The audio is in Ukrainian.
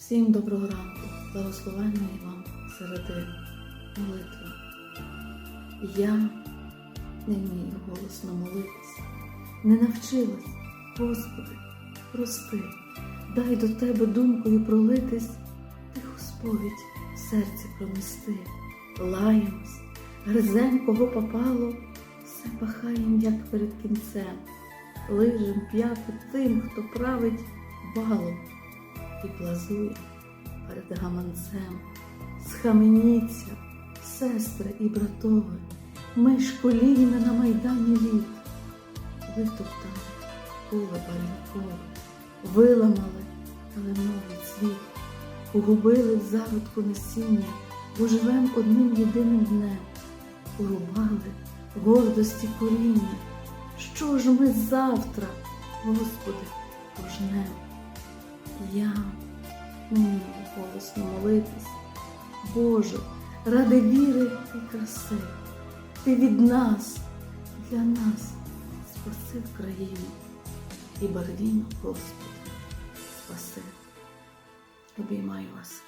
Всім доброго ранку, благословенної вам середи молитви. Я не вмію голосно молитись, не навчилась, Господи, прости, дай до Тебе думкою пролитись, тиху сповідь в серці пронести, лаємось, гризем, кого попало, все пахаєм, як перед кінцем, лижем п'яти тим, хто править балом і плазує перед гаманцем. Схаменіться, сестри і братове, ми ж коліна на майдані літ. Витоптали поле барвінкове, виламали калиновий цвіт, погубили в зародку насіння, бо живем одним єдиним днем, урубали гордості коріння. Що ж ми завтра, Господи, пожнем? Я вмію голосно молитись. Боже, ради віри і краси, Ти від нас, для нас спаси країну і барвіну, Господи, спаси. Обіймаю вас.